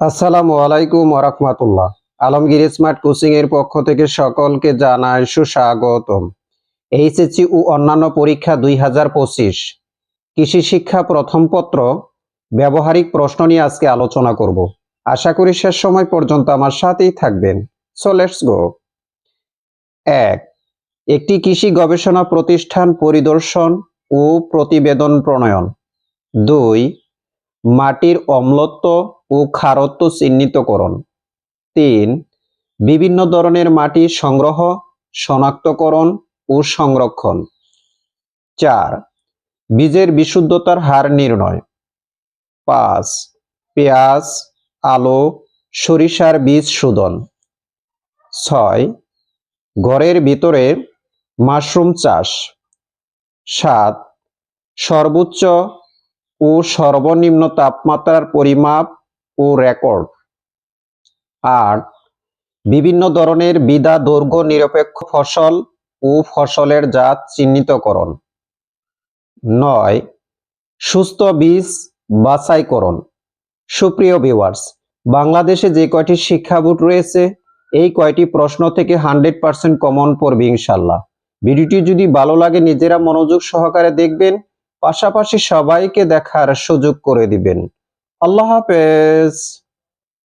আসসালামু আলাইকুম ওরহমাতুল্লাহ Alamgir smart coaching এর পক্ষ থেকে সকলকে জানাই সুস্বাগতম। এইচএসসি ও অন্যান্য পরীক্ষা দুই হাজার পঁচিশ। কৃষি শিক্ষা প্রথম পত্র, ব্যবহারিক প্রশ্ন নিয়ে আজকে আলোচনা করব। আশা করি শেষ সময় পর্যন্ত আমার সাথেই থাকবেন। সো লেটস গো এক, একটি কৃষি গবেষণা প্রতিষ্ঠান পরিদর্শন ও প্রতিবেদন প্রণয়ন। দুই মাটির অম্লত্ব ও ক্ষারত্ব চিহ্নিতকরণ। তিন, বিভিন্ন ধরনের মাটি সংগ্রহ, শনাক্তকরণ ও সংরক্ষণ। চার, বীজের বিশুদ্ধতার হার নির্ণয়। পাঁচ, পেঁয়াজ, আলু, সরিষার বীজ শোধন। ছয়, ঘরের ভিতরে মাশরুম চাষ। সাত, সর্বোচ্চ ও সর্বনিম্ন তাপমাত্রার পরিমাপ ও রেকর্ড। আট বিভিন্ন ধরনের বিধা দৈর্ঘ্য নিরপেক্ষ ফসল ও ফসলের জাত চিহ্নিতকরণ। নয়, সুস্থ বীজ বাছাইকরণ। সুপ্রিয় ভিউয়ার্স, বাংলাদেশে যে কয়টি শিক্ষা বোর্ড রয়েছে, এই কয়টি প্রশ্ন থেকে হান্ড্রেড পার্সেন্ট কমন পড়বে ইনশাল্লাহ। ভিডিওটি যদি ভালো লাগে, নিজেরা মনোযোগ সহকারে দেখবেন। পাশাপাশি সবাইকে দেখার সুযোগ করে দিবেন। আল্লাহ হাফেজ।